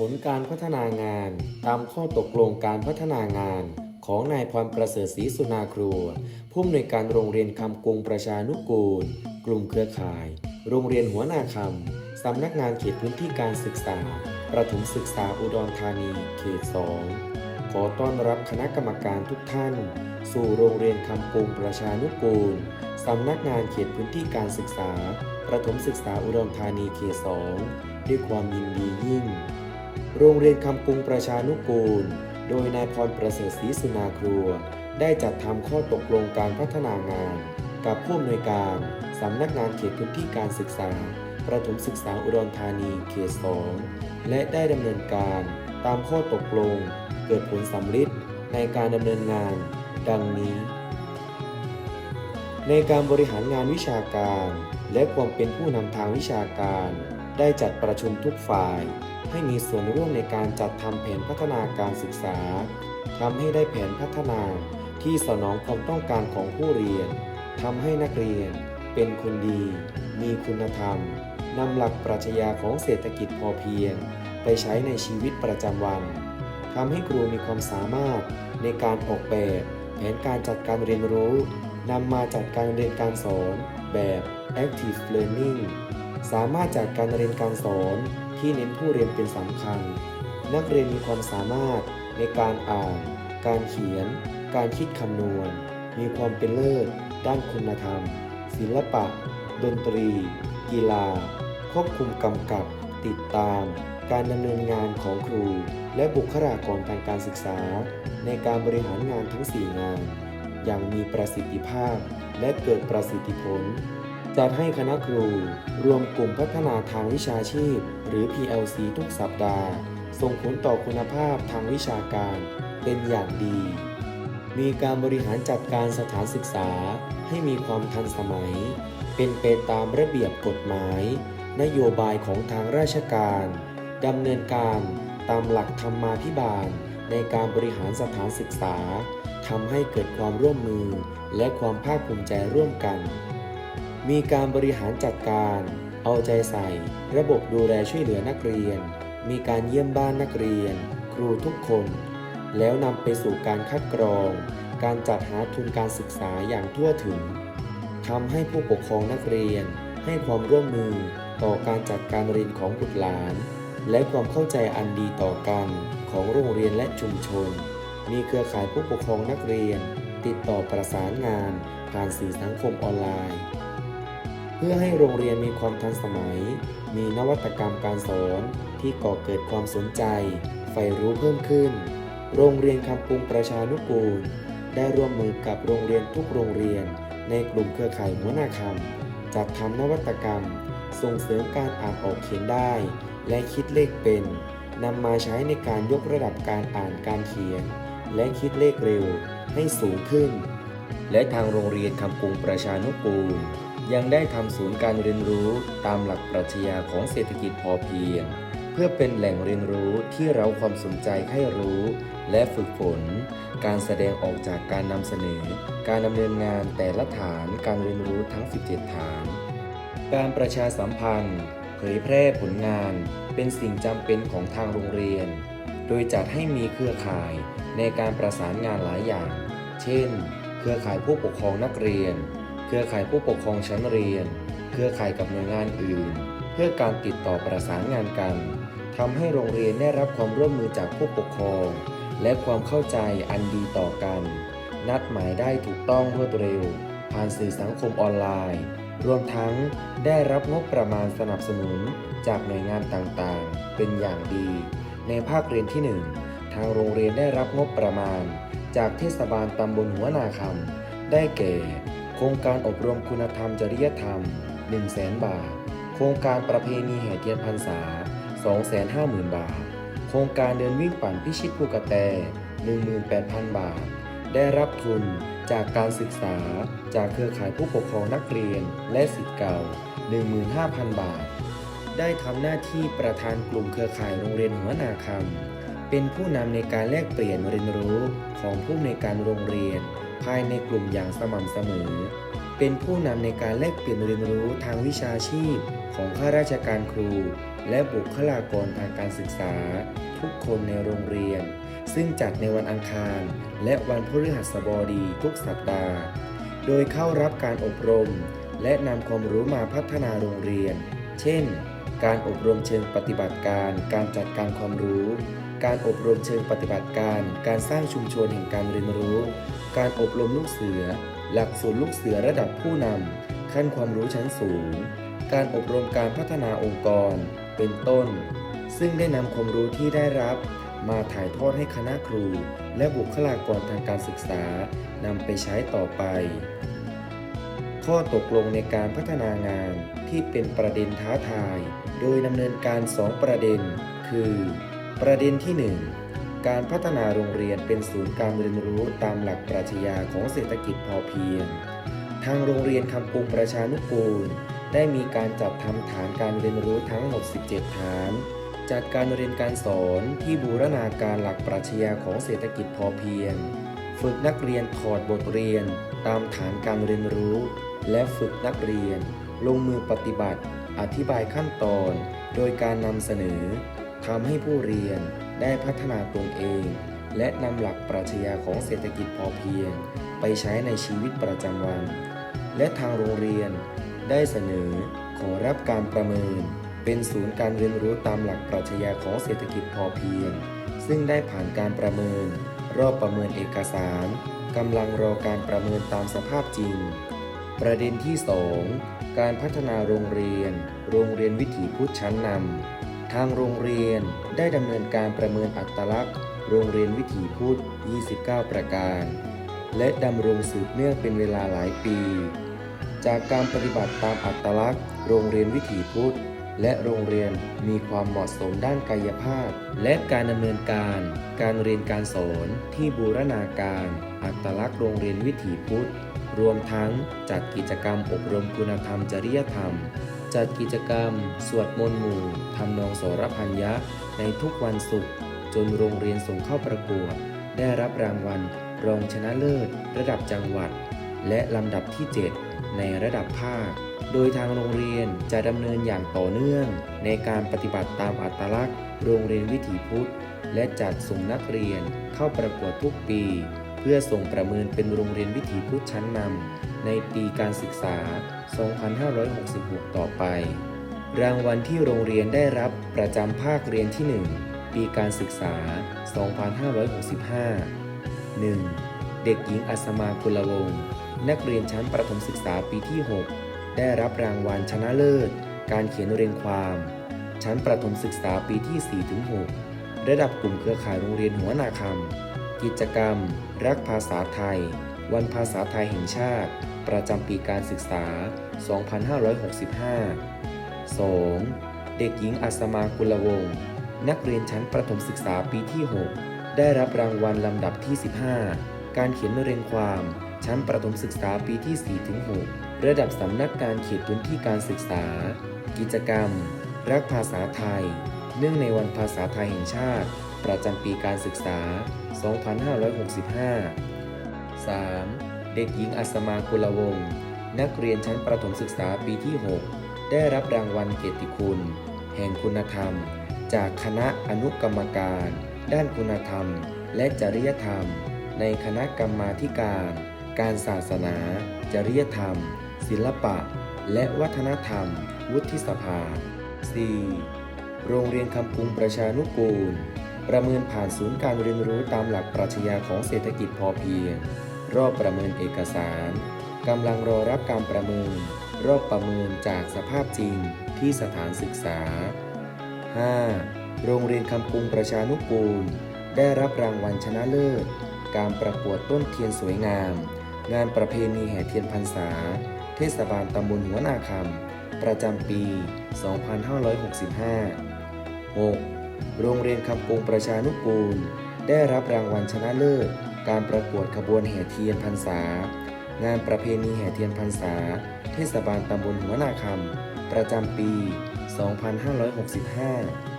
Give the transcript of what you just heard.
ผลการพัฒนางาน ตามข้อตกลงการพัฒนางาน ของนายพรประเสริฐศรีสุนาครัวผู้อำนวยการโรงเรียนคำกรุงประชานุกูล กลุ่มเครือข่าย โรงเรียนหัวนาคำสำนักงานเขตพื้นที่การศึกษา ประถมศึกษาอุดรธานี เขต 2 ขอต้อนรับคณะกรรมการทุกท่าน สู่โรงเรียนคำกรุงประชานุกูลสำนักงานเขตพื้นที่การศึกษา ประถมศึกษาอุดรธานี เขต 2 ด้วยความยินดียิ่ง โรงเรียนคำกรุงประชานุกูล โดยนายพรประเสริฐศรีสุนาครัว ได้จัดทำข้อตกลงการพัฒนางาน กับผู้อำนวยการสำนักงานเขตพื้นที่การศึกษา ประถมศึกษาอุดรธานีเขต2และได้ดำเนินการตามข้อตกลง เกิดผลสำเร็จในการดำเนินงาน ดังนี้ ในการบริหารงานวิชาการ และความเป็นผู้นำทางวิชาการ ได้จัดประชุมทุกฝ่าย ให้มีส่วนร่วมในการจัดทำแผนพัฒนาการศึกษาทำให้ได้แผนพัฒนาที่สนองความต้องการของผู้เรียนทำให้นักเรียนเป็นคนดี มีคุณธรรมนำหลักปรัชญาของเศรษฐกิจพอเพียง ไปใช้ในชีวิตประจำวันทำให้ครูมีความสามารถในการออกแบบแผนการจัดการเรียนรู้นำมาจัดการเรียนการสอนแบบ active learning สามารถจัดการเรียนการสอนที่เน้นผู้เรียนเป็นสำคัญ นักเรียนมีความสามารถในการอ่าน การเขียน การคิดคำนวณ มีความเป็นเลิศ ด้านคุณธรรม ศิลปะ ดนตรี กีฬา ควบคุมกำกับ ติดตาม การดำเนินงานของครู และบุคลากรทางการศึกษา ในการบริหารงานทั้ง 4 งาน อย่างมีประสิทธิภาพและเกิดประสิทธิผล จัดให้คณะครู รวมกลุ่มพัฒนาทางวิชาชีพ หรือ PLC ทุกสัปดาห์ ส่งผลต่อคุณภาพทางวิชาการเป็นอย่างดี มีการบริหารจัดการสถานศึกษา ให้มีความทันสมัย เป็นไปตามระเบียบกฎหมาย นโยบายของทางราชการดำเนินการตามหลักธรรมาภิบาล ในการบริหารสถานศึกษาทำให้เกิดความร่วมมือและความภาคภูมิใจร่วมกัน มีการบริหารจัดการ เอาใจใส่ ระบบดูแลช่วยเหลือนักเรียน มีการเยี่ยมบ้านนักเรียน ครูทุกคน แล้วนำไปสู่การคัดกรอง การจัดหาทุนการศึกษาอย่างทั่วถึงทำให้ผู้ปกครองนักเรียน ให้ความร่วมมือต่อการจัดการเรียนของบุตรหลาน และความเข้าใจอันดีต่อกันของโรงเรียนและชุมชน มีเครือข่ายผู้ปกครองนักเรียน ติดต่อประสานงานผ่านสื่อสังคมออนไลน์ พื่อให้โรงเรียนมีความทันสมัย มีนวัตกรรมการสอนที่ก่อเกิดความสนใจ ใฝ่รู้เพิ่มขึ้น โรงเรียนคำปรุงประชานุกูล ได้ร่วมมือกับโรงเรียนทุกโรงเรียน ในกลุ่มเครือข่ายหัวหน้าคำจัดทำนวัตกรรม ส่งเสริมการอ่านออกเขียนได้ และคิดเลขเป็นนำมาใช้ในการยกระดับการอ่านการเขียน และคิดเลขเร็วให้สูงขึ้น และทางโรงเรียนคำปรุงประชานุกูล ยังได้ทำศูนย์การเรียนรู้ตามหลักปรัชญาของเศรษฐกิจพอเพียง เพื่อเป็นแหล่งเรียนรู้ที่เราความสนใจให้รู้ และฝึกฝน การแสดงออกจากการนำเสนอ การดำเนินงานแต่ละฐานการเรียนรู้ทั้ง 17 ฐาน การประชาสัมพันธ์ เผยแพร่ผลงาน เป็นสิ่งจำเป็นของทางโรงเรียน โดยจัดให้มีเครือข่ายในการประสานงานหลายอย่าง เช่น เครือข่ายผู้ปกครองนักเรียน เครือข่ายผู้ปกครองชั้นเรียน เครือข่ายกับหน่วยงานอื่น เพื่อการติดต่อประสานงานกันทำให้โรงเรียนได้รับความร่วมมือจากผู้ปกครอง และความเข้าใจอันดีต่อกัน นัดหมายได้ถูกต้องรวดเร็ว ผ่านสื่อสังคมออนไลน์ รวมทั้งได้รับงบประมาณสนับสนุนจากหน่วยงานต่างๆ เป็นอย่างดี ในภาคเรียนที่ 1 ทางโรงเรียนได้รับงบประมาณ จากเทศบาลตำบลหัวนาคำได้แก่ โครงการอบรมคุณธรรมจริยธรรม 1 0 0 0 0แบาท โครงการประเพณีแห่เทียนพรรษา 250,000 บาท โครงการเดินวิ่งปั่นพิชิตภูกระแต 18,000 บาท ได้รับทุนจากการศึกษาจากเครือข่ายผู้ปกครองนักเรียนและสิทธิ์เก่า 15,000 บาท ได้ทำหน้าที่ประธานกลุ่มเครือข่ายโรงเรียนหัวนาคำเป็นผู้นำในการแลกเปลี่ยนเรียนรู้ของผู้ในการโรงเรียน ภายในกลุ่มอย่างสม่ำเสมอ เป็นผู้นำในการแลกเปลี่ยนเรียนรู้ทางวิชาชีพ ของข้าราชการครู และบุคลากรทางการศึกษา ทุกคนในโรงเรียน ซึ่งจัดในวันอังคาร และวันพฤหัสบดีทุกสัปดาห์ โดยเข้ารับการอบรม และนำความรู้มาพัฒนาโรงเรียน เช่น การอบรมเชิงปฏิบัติการ การจัดการความรู้ การอบรมเชิงปฏิบัติการ การสร้างชุมชนแห่งการเรียนรู้ การอบรมลูกเสือ หลักสูตรลูกเสือระดับผู้นำขั้นความรู้ชั้นสูง การอบรมการพัฒนาองค์กร เป็นต้น ซึ่งได้นำความรู้ที่ได้รับมาถ่ายทอดให้คณะครู และบุคลากรทางการศึกษานำไปใช้ต่อไป ข้อตกลงในการพัฒนางานที่เป็นประเด็นท้าทาย โดยดำเนินการ 2 ประเด็น คือ ประเด็นที่ 1 การพัฒนาโรงเรียนเป็นศูนย์การเรียนรู้ตามหลักปรัชญาของเศรษฐกิจพอเพียง ทางโรงเรียนคำปรุงประชานุกูล ได้มีการจัดทำฐานการเรียนรู้ทั้งหมด 17 ฐานจัดการเรียนการสอนที่บูรณาการหลักปรัชญาของเศรษฐกิจพอเพียง ฝึกนักเรียนถอดบทเรียน ตามฐานการเรียนรู้ และฝึกนักเรียน ลงมือปฏิบัติ อธิบายขั้นตอน โดยการนำเสนอ ทำให้ผู้เรียนได้พัฒนาตนเอง และนำหลักปรัชญาของเศรษฐกิจพอเพียง ไปใช้ในชีวิตประจำวัน และทางโรงเรียนได้เสนอขอรับการประเมิน เป็นศูนย์การเรียนรู้ตามหลักปรัชญาของเศรษฐกิจพอเพียง ซึ่งได้ผ่านการประเมิน รอบประเมินเอกสารกำลังรอการประเมินตามสภาพจริง ประเด็นที่ 2 การพัฒนาโรงเรียน โรงเรียนวิถีพุทธชั้นนำ ทางโรงเรียนได้ดำเนินการประเมินอัตลักษณ์ โรงเรียนวิถีพุทธ 29 ประการ และดำรงสืบเนื่องเป็นเวลาหลายปี จากการปฏิบัติตามอัตลักษณ์ โรงเรียนวิถีพุทธ และโรงเรียนมีความเหมาะสมด้านกายภาพ และการดำเนินการ การเรียนการสอนที่บูรณาการ อัตลักษณ์โรงเรียนวิถีพุทธ รวมทั้งจัดกิจกรรมอบรมคุณธรรมจริยธรรม จัดกิจกรรม สวดมนต์หมู่ทำนองโสรพัญญะในทุกวันศุกร์จนโรงเรียนส่งเข้าประกวด ได้รับรางวัล รองชนะเลิศ ระดับจังหวัด และลำดับที่ 7 ในระดับภาค โดยทางโรงเรียนจะดำเนินอย่างต่อเนื่อง ในการปฏิบัติตามอัตลักษณ์ โรงเรียนวิถีพุทธ และจัดส่งนักเรียนเข้าประกวดทุกปี เพื่อส่งประเมินเป็นโรงเรียนวิถีพุทธชั้นนำในปีการศึกษา 2566 ต่อไป รางวัลที่โรงเรียนได้รับประจำภาคเรียนที่ 1 ปีการศึกษา 2565 1. เด็กหญิงอัศมากุลวงศ์นักเรียนชั้นประถมศึกษาปีที่ 6 ได้รับรางวัลชนะเลิศ การเขียนเรียงความ ชั้นประถมศึกษาปีที่ 4-6 ระดับกลุ่มเครือข่ายโรงเรียนหัวนาคำกิจกรรม รักภาษาไทย วันภาษาไทยแห่งชาติ ประจำปีการศึกษา 2565 2. เด็กหญิงอัศมากุลวงศ์นักเรียนชั้นประถมศึกษาปีที่ 6 ได้รับรางวัลลำดับที่ 15 การเขียนเรียงความ ชั้นประถมศึกษาปีที่ 4-6 ระดับสำนักการเขตพื้นที่การศึกษา กิจกรรม รักภาษาไทย เนื่องในวันภาษาไทยแห่งชาติ ประจำปีการศึกษา 2565 3. เด็กหญิงอัศมากุลวงศ์นักเรียนชั้นประถมศึกษาปีที่ 6 ได้รับรางวัลเกียรติคุณ แห่งคุณธรรม จากคณะอนุกรรมการ ด้านคุณธรรม และจริยธรรม ในคณะกรรมาการ การศาสนา จริยธรรม ศิลปะ และวัฒนธรรม วุฒิสภา 4. โรงเรียนคำปุงประชานุกูล ประเมินผ่านศูนย์การเรียนรู้ตามหลักปรัชญาของเศรษฐกิจพอเพียง รอบประเมินเอกสารกำลังรอรับการประเมิน รอบประเมินจากสภาพจริงที่สถานศึกษา 5. โรงเรียนคำปุงประชานุกูล ได้รับรางวัลชนะเลิศ การประกวดต้นเทียนสวยงาม งานประเพณีแห่เทียนพรรษา เทศบาลตำบลหัวนาคำประจำปี 2565 6. โรงเรียนคำปุงประชานุกูล ได้รับรางวัลชนะเลิศ การประกวดขบวนแห่เทียนพรรษา งานประเพณีแห่เทียนพรรษา เทศบาลตำบลหัวนาคำประจำปี 2565